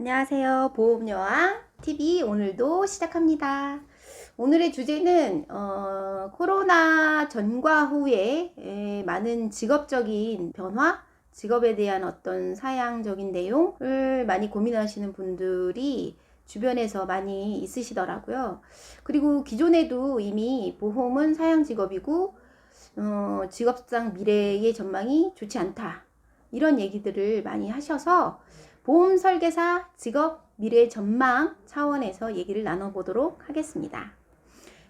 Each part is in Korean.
안녕하세요. 보험여왕 TV 오늘도 시작합니다. 오늘의 주제는 어, 코로나 전과 후에 에, 많은 직업적인 변화, 직업에 대한 어떤 사양적인 내용을 많이 고민하시는 분들이 주변에서 많이 있으시더라고요. 그리고 기존에도 이미 보험은 사양 직업이고 어, 직업상 미래의 전망이 좋지 않다. 이런 얘기들을 많이 하셔서 보험 설계사 직업 미래 전망 차원에서 얘기를 나눠보도록 하겠습니다.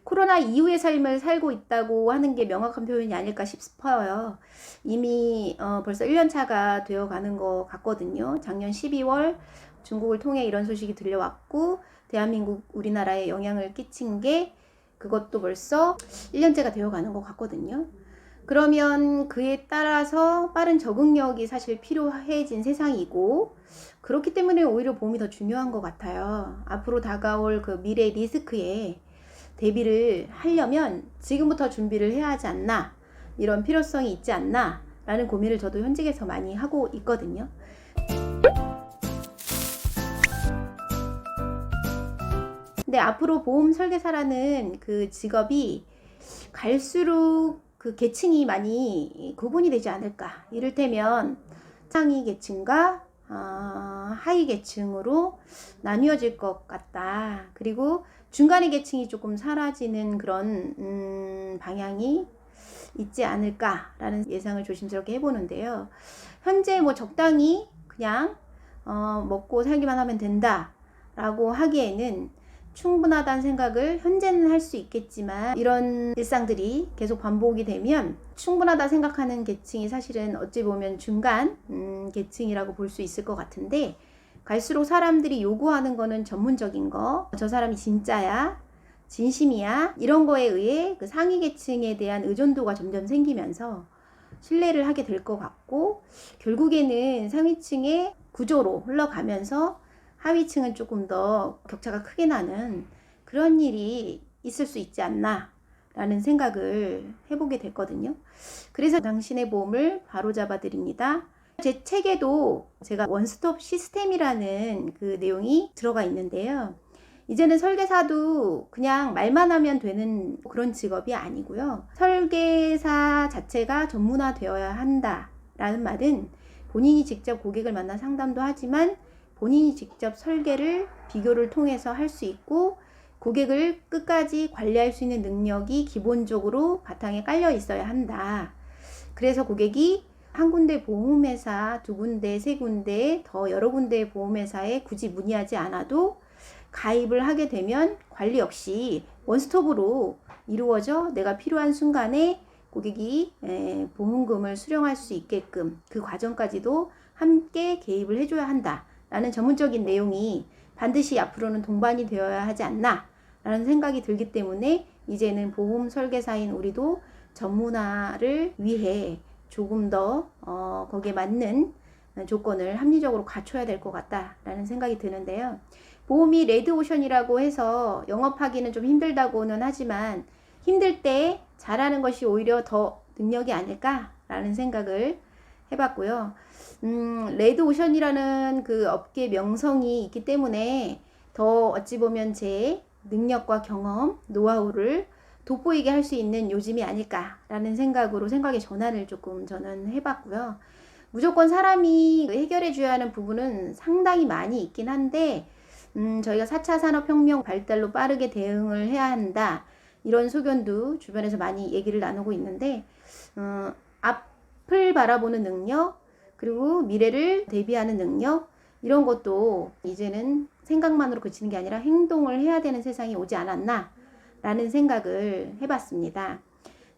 코로나 이후의 삶을 살고 있다고 하는 게 명확한 표현이 아닐까 싶어요. 이미 어, 벌써 1년 차가 되어 가는 것 같거든요. 작년 12월 중국을 통해 이런 소식이 들려왔고 대한민국 우리나라에 영향을 끼친 게 그것도 벌써 1년째가 되어 가는 것 같거든요. 그러면 그에 따라서 빠른 적응력이 사실 필요해진 세상이고 그렇기 때문에 오히려 보험이 더 중요한 것 같아요. 앞으로 다가올 그 미래 리스크에 대비를 하려면 지금부터 준비를 해야 하지 않나 이런 필요성이 있지 않나 라는 고민을 저도 현직에서 많이 하고 있거든요. 근데 앞으로 보험 설계사라는 그 직업이 갈수록 그 계층이 많이 구분이 되지 않을까. 이를테면 상위 계층과 어, 하위 계층으로 나뉘어질 것 같다. 그리고 중간의 계층이 조금 사라지는 그런 음, 방향이 있지 않을까라는 예상을 조심스럽게 해보는데요. 현재 뭐 적당히 그냥 어, 먹고 살기만 하면 된다라고 하기에는 충분하다는 생각을 현재는 할 수 있겠지만 이런 일상들이 계속 반복이 되면 충분하다 생각하는 계층이 사실은 어찌 보면 중간 음, 계층이라고 볼 수 있을 것 같은데 갈수록 사람들이 요구하는 거는 전문적인 거, 저 사람이 진짜야, 진심이야? 이런 거에 의해 그 상위 계층에 대한 의존도가 점점 생기면서 신뢰를 하게 될 것 같고 결국에는 상위층의 구조로 흘러가면서 하위층은 조금 더 격차가 크게 나는 그런 일이 있을 수 있지 않나 라는 생각을 해보게 됐거든요. 그래서 당신의 보험을 바로잡아 드립니다. 제 책에도 제가 원스톱 시스템이라는 그 내용이 들어가 있는데요. 이제는 설계사도 그냥 말만 하면 되는 그런 직업이 아니고요. 설계사 자체가 전문화되어야 한다라는 말은 본인이 직접 고객을 만나 상담도 하지만 본인이 직접 설계를 비교를 통해서 할 수 있고 고객을 끝까지 관리할 수 있는 능력이 기본적으로 바탕에 깔려 있어야 한다. 그래서 고객이 한 군데 보험회사, 두 군데, 세 군데, 더 여러 군데 보험회사에 굳이 문의하지 않아도 가입을 하게 되면 관리 역시 원스톱으로 이루어져 내가 필요한 순간에 고객이 보험금을 수령할 수 있게끔 그 과정까지도 함께 개입을 해줘야 한다. 라는 전문적인 내용이 반드시 앞으로는 동반이 되어야 하지 않나 라는 생각이 들기 때문에 이제는 보험 설계사인 우리도 전문화를 위해 조금 더 어, 거기에 맞는 조건을 합리적으로 갖춰야 될 것 같다라는 생각이 드는데요. 보험이 레드오션이라고 해서 영업하기는 좀 힘들다고는 하지만 힘들 때 잘하는 것이 오히려 더 능력이 아닐까라는 생각을 해봤고요. 음, 레드 오션이라는 그 업계 명성이 있기 때문에 더 어찌 보면 제 능력과 경험, 노하우를 돋보이게 할 수 있는 요즘이 아닐까라는 생각으로 생각의 전환을 조금 저는 해봤고요. 무조건 사람이 해결해 줘야 하는 부분은 상당히 많이 있긴 한데, 음, 저희가 4차 산업혁명 발달로 빠르게 대응을 해야 한다. 이런 소견도 주변에서 많이 얘기를 나누고 있는데, 어, 앞을 바라보는 능력, 그리고 미래를 대비하는 능력 이런 것도 이제는 생각만으로 그치는 게 아니라 행동을 해야 되는 세상이 오지 않았나 라는 생각을 해봤습니다.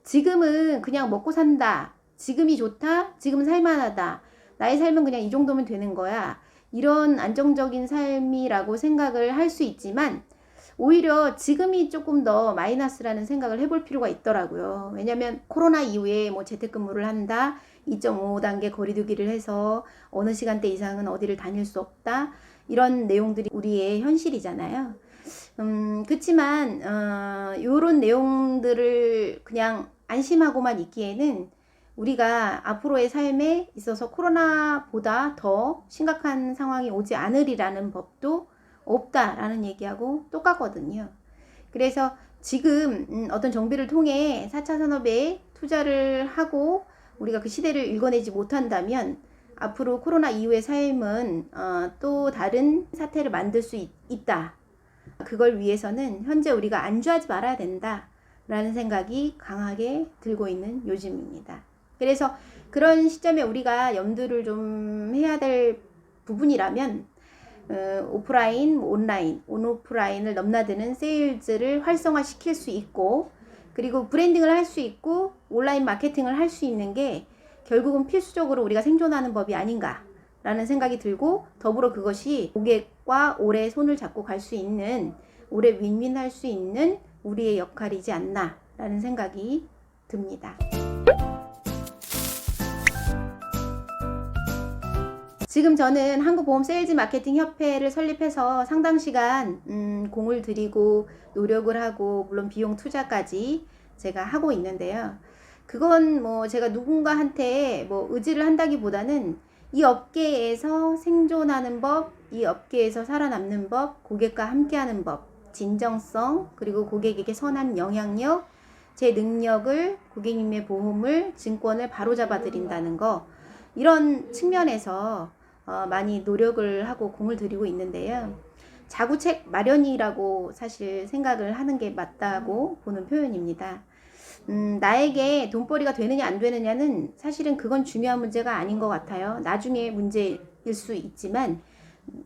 지금은 그냥 먹고 산다. 지금이 좋다. 지금 살만하다. 나의 삶은 그냥 이 정도면 되는 거야. 이런 안정적인 삶이라고 생각을 할 수 있지만 오히려 지금이 조금 더 마이너스라는 생각을 해볼 필요가 있더라고요. 왜냐면 코로나 이후에 뭐 재택근무를 한다. 2.5단계 거리두기를 해서 어느 시간대 이상은 어디를 다닐 수 없다. 이런 내용들이 우리의 현실이잖아요. 음, 그렇지만 어, 요런 내용들을 그냥 안심하고만 있기에는 우리가 앞으로의 삶에 있어서 코로나보다 더 심각한 상황이 오지 않으리라는 법도 없다라는 얘기하고 똑같거든요. 그래서 지금 음, 어떤 정비를 통해 4차 산업에 투자를 하고 우리가 그 시대를 읽어내지 못한다면 앞으로 코로나 이후의 삶은 어, 또 다른 사태를 만들 수 있, 있다. 그걸 위해서는 현재 우리가 안주하지 말아야 된다라는 생각이 강하게 들고 있는 요즘입니다. 그래서 그런 시점에 우리가 염두를 좀 해야 될 부분이라면 어, 오프라인, 뭐 온라인, 온오프라인을 넘나드는 세일즈를 활성화시킬 수 있고 그리고 브랜딩을 할 수 있고 온라인 마케팅을 할 수 있는 게 결국은 필수적으로 우리가 생존하는 법이 아닌가라는 생각이 들고 더불어 그것이 고객과 오래 손을 잡고 갈 수 있는 오래 윈윈할 수 있는 우리의 역할이지 않나라는 생각이 듭니다. 지금 저는 한국보험 세일즈 마케팅 협회를 설립해서 상당 시간 음, 공을 들이고 노력을 하고 물론 비용 투자까지 제가 하고 있는데요. 그건 뭐 제가 누군가한테 뭐 의지를 한다기보다는 이 업계에서 생존하는 법, 이 업계에서 살아남는 법, 고객과 함께하는 법, 진정성, 그리고 고객에게 선한 영향력, 제 능력을 고객님의 보험을 증권을 바로잡아 드린다는 거 이런 측면에서 어, 많이 노력을 하고 공을 들이고 있는데요. 자구책 마련이라고 사실 생각을 하는 게 맞다고 보는 표현입니다. 음, 나에게 돈벌이가 되느냐 안 되느냐는 사실은 그건 중요한 문제가 아닌 것 같아요. 나중에 문제일 수 있지만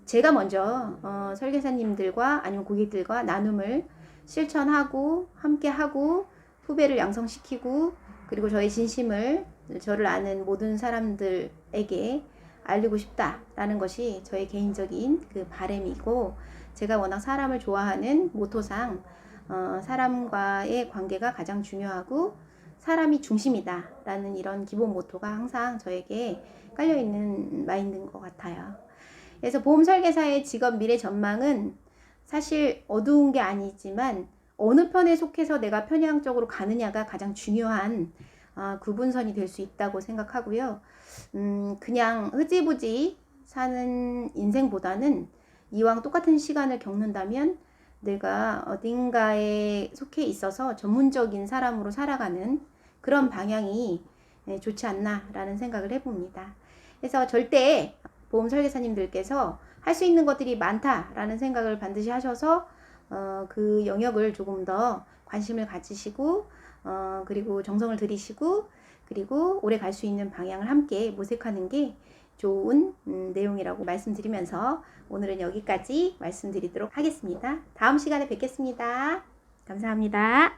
제가 먼저 어, 설계사님들과 아니면 고객들과 나눔을 실천하고 함께 하고 후배를 양성시키고 그리고 저의 진심을 저를 아는 모든 사람들에게 알리고 싶다라는 것이 저의 개인적인 그 바램이고 제가 워낙 사람을 좋아하는 모토상 어, 사람과의 관계가 가장 중요하고 사람이 중심이다라는 이런 기본 모토가 항상 저에게 깔려 있는 마인드인 것 같아요. 그래서 보험 설계사의 직업 미래 전망은 사실 어두운 게 아니지만 어느 편에 속해서 내가 편향적으로 가느냐가 가장 중요한 아, 구분선이 될 수 있다고 생각하고요. 음, 그냥 흐지부지 사는 인생보다는 이왕 똑같은 시간을 겪는다면 내가 어딘가에 속해 있어서 전문적인 사람으로 살아가는 그런 방향이 네, 좋지 않나라는 생각을 해봅니다. 그래서 절대 보험 설계사님들께서 할 수 있는 것들이 많다라는 생각을 반드시 하셔서 어, 그 영역을 조금 더 관심을 가지시고 어, 그리고 정성을 들이시고 그리고 오래 갈 수 있는 방향을 함께 모색하는 게 좋은 음, 내용이라고 말씀드리면서 오늘은 여기까지 말씀드리도록 하겠습니다. 다음 시간에 뵙겠습니다. 감사합니다.